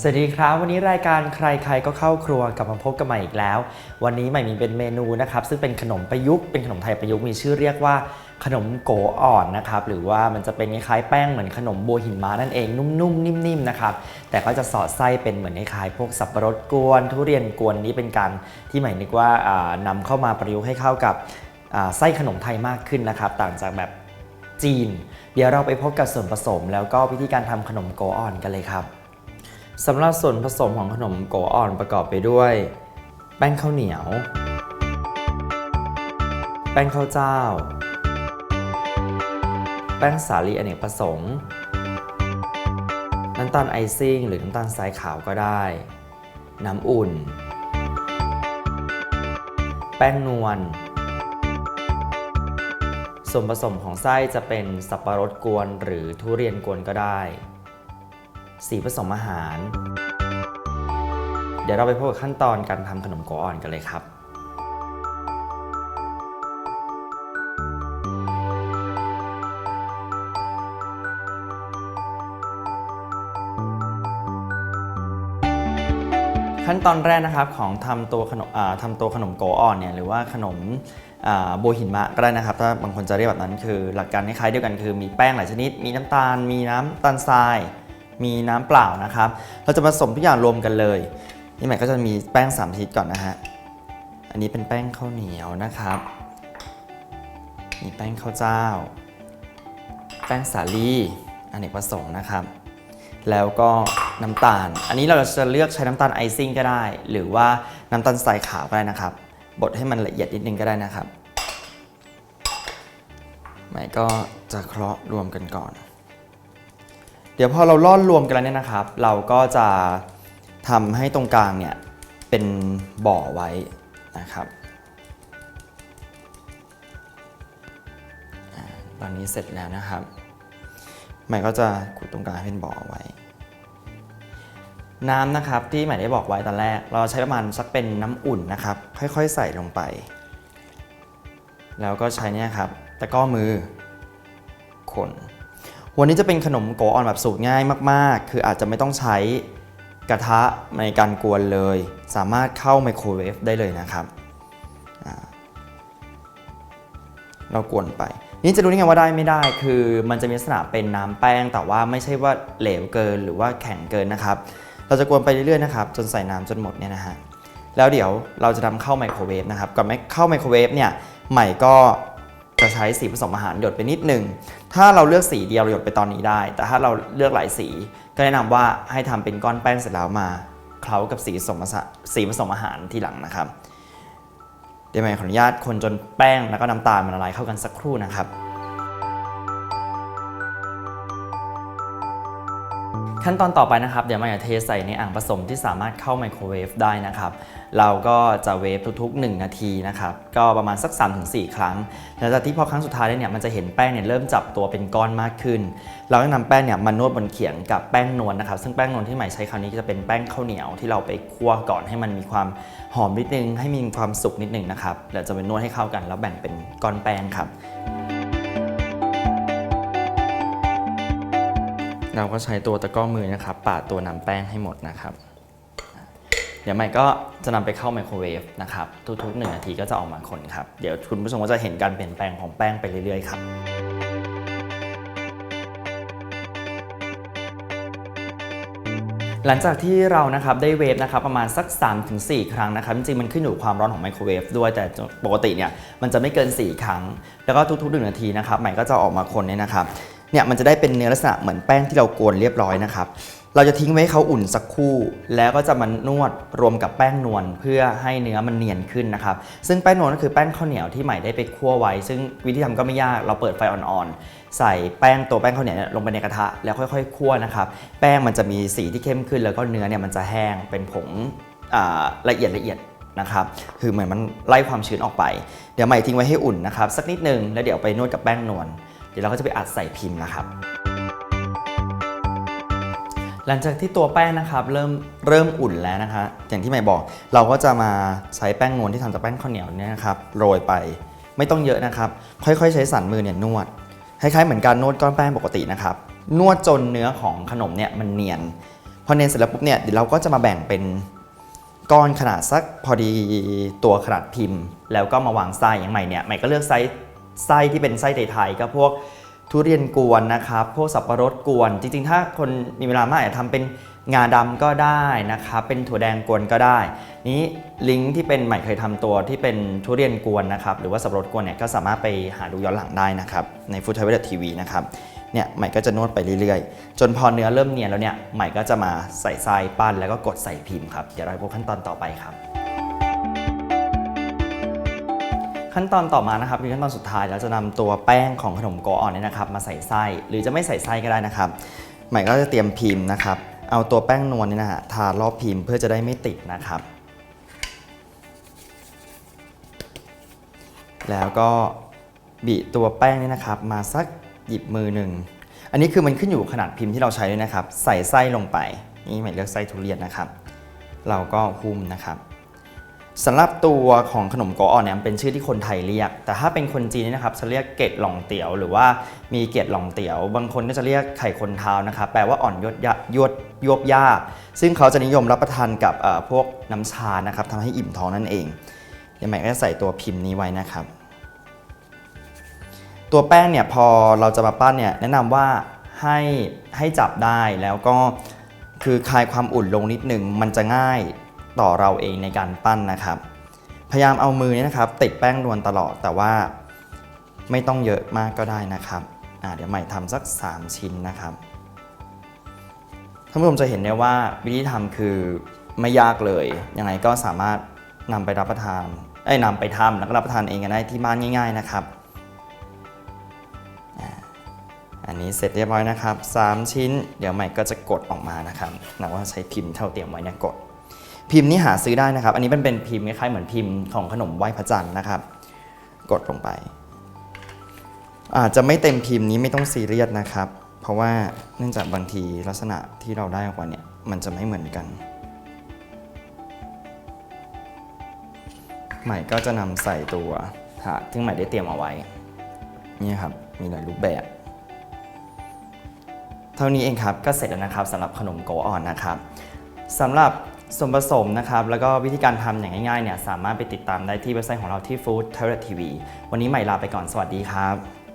สวัสดีครับ วันนี้รายการใครๆก็เข้าครัวกลับมาพบกันใหม่อีกแล้ว วันนี้ใหม่มีเป็นเมนูนะครับ ซึ่งเป็นขนมประยุกต์เป็นขนมไทยประยุกต์มีชื่อเรียกว่าขนมโกอ่อนนะครับหรือว่ามันจะเป็นคล้ายแป้งเหมือนขนมบัวหินม้านั่นเองนุ่มๆนิ่มๆนะครับแต่ก็จะสอดไส้เป็นเหมือนคล้ายพวกสับปะรดกวน ทุเรียนกวนนี้เป็นการที่ใหม่นึกว่าอ่านำเข้ามาประยุกต์ให้เข้ากับไส้ขนมไทยมากขึ้นนะครับ ต่างจากแบบจีน เดี๋ยวเราไปพบกับส่วนผสม แล้วก็วิธีการทำขนมโกอ่อนกันเลยครับ สำหรับส่วนผสมของขนมโกอ่อนประกอบไปด้วย แป้งข้าวเหนียว แป้งข้าวเจ้า แป้งสาลีอเนกประสงค์น้ำตาลไอซิ่งหรือน้ำตาลทรายขาวก็ได้ น้ำอุ่น แป้งนวลส่วนผสมของไส้จะเป็นสับปะรดกวนหรือทุเรียนกวนก็ได้ สีผสมอาหาร เดี๋ยวเราไปพบกับขั้นตอนการทำขนมโกอ่อนกันเลยครับ ขั้นตอนแรกนะครับของทำตัวขนมอ่าทำตัวขนมโกอ่อนเนี่ยหรือว่าขนมอ่าโบหินมะก็ได้นะครับ ถ้าบางคนจะเรียกแบบนั้นคือหลักการคล้ายๆเดียวกันคือมีแป้งหลายชนิด มีน้ำตาล มีน้ำตาลทราย มีน้ำเปล่านะครับ เราจะผสมทุกอย่างรวมกันเลย นี่หมายก็จะมีแป้ง3ชนิดก่อนนะฮะ อันนี้เป็นแป้งข้าวเหนียวนะครับ มีแป้งข้าวเจ้า แป้งสาลีอเนกประสงค์นะครับ แล้วก็น้ำตาล อันนี้เราจะเลือกใช้น้ำตาลไอซิ่งก็ได้ หรือว่าน้ำตาลทรายขาวก็ได้นะครับ บดให้มันละเอียดนิดนึงก็ได้นะครับใหม่ก็จะเคราะห์รวมกันก่อน เดี๋ยวพอเราล่อนรวมกันแล้วเนี่ยนะครับ เราก็จะทำให้ตรงกลางเนี่ยเป็นบ่อไว้นะครับตอนนี้เสร็จแล้วนะครับใหม่ก็จะขุดตรงกลางให้เป็นบ่อไว้ น้ำนะครับที่ใหม่ได้บอกไว้ตอนแรก เราใช้ประมาณสักเป็นน้ำอุ่นนะครับ ค่อยๆ ใส่ลงไป แล้วก็ใช้เนี่ยครับตะก้อมือคน วันนี้จะเป็นขนมโกอ่อนแบบสูตรง่ายมากๆ คืออาจจะไม่ต้องใช้กระทะในการกวนเลย สามารถเข้าไมโครเวฟได้เลยนะครับ เรากวนไป นี่จะรู้ได้ไงว่าได้ไม่ได้คือมันจะมีลักษณะเป็นน้ำแป้ง แต่ว่าไม่ใช่ว่าเหลวเกินหรือว่าแข็งเกินนะครับ เราจะกวนไปเรื่อยๆนะครับจนใส่น้ำจนหมดเนี่ยนะฮะแล้วเดี๋ยวเราจะนำเข้าไมโครเวฟนะครับก่อนไม่เข้าไมโครเวฟเนี่ยใหม่ก็ ใช้สีผสมอาหารหยดไปนิดหนึ่ง ถ้าเราเลือกสีเดียวเราหยดไปตอนนี้ได้ แต่ถ้าเราเลือกหลายสี ก็แนะนำว่าให้ทำเป็นก้อนแป้งเสร็จแล้วมาเคล้ากับสีผสมสีผสมอาหารทีหลังนะครับเดี๋ยวใหม่ขออนุญาตคนจนแป้งแล้วก็น้ำตาลมันละลายเข้ากันสักครู่นะครับ ขั้นตอนต่อไปนะครับ เดี๋ยวมาจะเทใส่ในอ่างผสมที่สามารถเข้าไมโครเวฟได้นะครับ เราก็จะเวฟทุกๆ 1 นาทีนะครับ ก็ประมาณสัก 3-4 ครั้ง หลังจากที่พอครั้งสุดท้ายแล้เนี่ยมันจะเห็นแป้งเนี่ยเริ่มจับตัวเป็นก้อนมากขึ้น เราก็นำแป้งเนี่ยมานวดบนเขียงกับแป้งนวลนะครับ ซึ่งแป้งนวลที่ใหม่ใช้คราวนี้จะเป็นแป้งข้าวเหนียวที่เราไปคั่วก่อนให้มันมีความหอมนิดนึง ให้มีความสุกนิดนึงนะครับแล้วจะไปนวดให้เข้ากัน แล้วแบ่งเป็นก้อนแป้งครับ เราก็ใช้ตัวตะกร้อมือนะครับปาดตัวน้ำแป้งให้หมดนะครับ เดี๋ยวใหม่ก็จะนำไปเข้าไมโครเวฟนะครับทุกๆหนึ่งนาทีก็จะออกมาคนครับ เดี๋ยวคุณผู้ชมก็จะเห็นการเปลี่ยนแปลงของแป้งไปเรื่อยๆครับหลังจากที่เรานะครับได้เวฟนะครับประมาณสัก 3-4 ครั้งนะครับจริงๆมันขึ้นอยู่ความร้อนของไมโครเวฟด้วยแต่ปกติเนี่ยมันจะไม่เกิน 4 ครั้ง แล้วก็ทุกๆหนึ่งนาทีนะครับใหม่ก็จะออกมาคนเนี่ยนะครับ เนี่ยมันจะได้เป็นเนื้อลักษณะเหมือนแป้งที่เรากวนเรียบร้อยนะครับเราจะทิ้งไว้ให้เขาอุ่นสักครู่ แล้วก็จะมานวดรวมกับแป้งนวลเพื่อให้เนื้อมันเนียนขึ้นนะครับ ซึ่งแป้งนวลก็คือแป้งข้าวเหนียวที่ใหม่ได้ไปคั่วไว้ ซึ่งวิธีทำก็ไม่ยากเราเปิดไฟอ่อนๆ ใส่แป้งตัวแป้งข้าวเหนียวลงไปในกระทะแล้วค่อยๆคั่วนะครับแป้งมันจะมีสีที่เข้มขึ้น แล้วก็เนื้อเนี่ยมันจะแห้งเป็นผงละเอียดละเอียดนะครับคือเหมือนมันไล่ความชื้นออกไป เดี๋ยวใหม่ทิ้งไว้ให้อุ่นนะครับสักนิดนึงแล้วเดี๋ยวไปนวดกับแป้งนวล ดี๋ยวเราก็จะไปอัดใส่พิมพ์นะครับ หลังจากที่ตัวแป้งนะครับเริ่มเริ่มอุ่นแล้วนะคะอย่างที่ใหม่บอก เราก็จะมาใช้แป้งนวลที่ทำจากแป้งข้าวเหนียวเนี่ยนะครับโรยไปไม่ต้องเยอะนะครับ ค่อยๆ ใช้สันมือเนี่ยนวดคล้ายๆเหมือนการนวดก้อนแป้งปกตินะครับนวดจนเนื้อของขนมเนี่ยมันเนียนพอเนียนเสร็จแล้วปุ๊บเนี่ยเดี๋ยวเราก็จะมาแบ่งเป็นก้อนขนาดสักพอดีตัวขนาดพิมพ์ แล้วก็มาวางไส้อย่างใหม่เนี่ยใหม่ก็เลือกไส้ ไส้ที่เป็นไส้ไทยๆก็พวกทุเรียนกวนนะครับ พวกสับปะรดกวน จริงๆ ถ้าคนมีเวลามากอาจจะทำเป็นงาดำก็ได้นะครับ เป็นถั่วแดงกวนก็ได้ นี้ลิงก์ที่เป็นใหม่เคยทำตัวที่เป็นทุเรียนกวนนะครับ หรือว่าสับปะรดกวนเนี่ยก็สามารถไปหาดูย้อนหลังได้นะครับ ในฟู้ดไทเวททีวีนะครับ เนี่ยใหม่ก็จะนวดไปเรื่อยๆ จนพอเนื้อเริ่มเนียนแล้วเนี่ยใหม่ก็จะมาใส่ทรายปั้นแล้วก็กดใส่พิมพ์ครับ เดี๋ยวเราไปพบขั้นตอนต่อไปครับ ขั้นตอนต่อมานะครับคือขั้นตอนสุดท้ายเราจะนำตัวแป้งของขนมโกอ่อนเนี่ยนะครับ มาใส่ไส้หรือจะไม่ใส่ไส้ก็ได้นะครับใหม่ก็จะเตรียมพิมพ์นะครับ เอาตัวแป้งนวลนี่นะฮะทารอบพิมพ์เพื่อจะได้ไม่ติดนะครับ แล้วก็บีตัวแป้งนี่นะครับ มาสักหยิบมือหนึ่งอันนี้คือมันขึ้นอยู่ขนาดพิมพ์ที่เราใช้ด้วยนะครับ ใส่ไส้ลงไปนี่หมายเลือกไส้ทุเรียนนะครับ เราก็หุ้มนะครับ สำหรับตัวของขนมโกอ่อนเนี่ยเป็นชื่อที่คนไทยเรียก แต่ถ้าเป็นคนจีนนยนะครับจะเรียกเกล็ดหลองเตี๋ยว หรือว่ามีเกล็ดหลองเตี๋ยว บางคนก็จะเรียกไข่คนเท้านะครับแปลว่าอ่อนยดยะยวดยวบยาซึ่งเขาจะนิยมรับประทานกับพวกน้ำชานะครับทำให้อิ่มท้องนั่นเองยวใหม่ก็จะใส่ตัวพิมพ์นี้ไว้นะครับ ตัวแป้งเนี่ยพอเราจะมาปั้นเนี่ยแนะนำว่าให้ให้จับได้แล้วก็คือคลายความอุ่นลงนิดหนึ่งมันจะง่าย ต่อเราเองในการปั้นนะครับ พยายามเอามือเนี่ยนะครับ ติดแป้งนวลตลอดแต่ว่าไม่ต้องเยอะมากก็ได้นะครับเดี๋ยวใหม่ทำสัก 3 ชิ้นนะครับท่านผู้ชมจะเห็นได้ว่าวิธีทำคือไม่ยากเลยยังไงก็สามารถนำไปรับประทานไอ้นำไปทำแล้วก็รับประทานเองกันได้ที่บ้านง่าย ๆนะครับ อันนี้เสร็จเรียบร้อยนะครับ 3 ชิ้น เดี๋ยวใหม่ก็จะกดออกมานะครับนะว่าใช้พิมพ์เท่าเตรียมไว้เนี่ยกด พิมพ์นี้หาซื้อได้นะครับ อันนี้มันเป็นพิมพ์คล้ายๆเหมือนพิมพ์ของขนมไหว้พระจันทร์นะครับ กดลงไป อาจจะไม่เต็มพิมพ์นี้ไม่ต้องซีเรียสนะครับ เพราะว่าเนื่องจากบางทีลักษณะที่เราได้ออกมาเนี่ยมันจะไม่เหมือนกัน ใหม่ก็จะนำใส่ตัวถาดซึ่งใหม่ได้เตรียมเอาไว้ นี่ครับ มีหลายรูปแบบเท่านี้เองครับก็เสร็จแล้วนะครับสำหรับขนมโกอ่อนนะครับสำหรับ ส่วนผสมนะครับ แล้วก็วิธีการทำอย่างง่ายๆเนี่ยสามารถไปติดตามได้ที่เว็บไซต์ของเราที่ Food t e r r a TV วันนี้ใหม่ลาไปก่อนสวัสดีครับ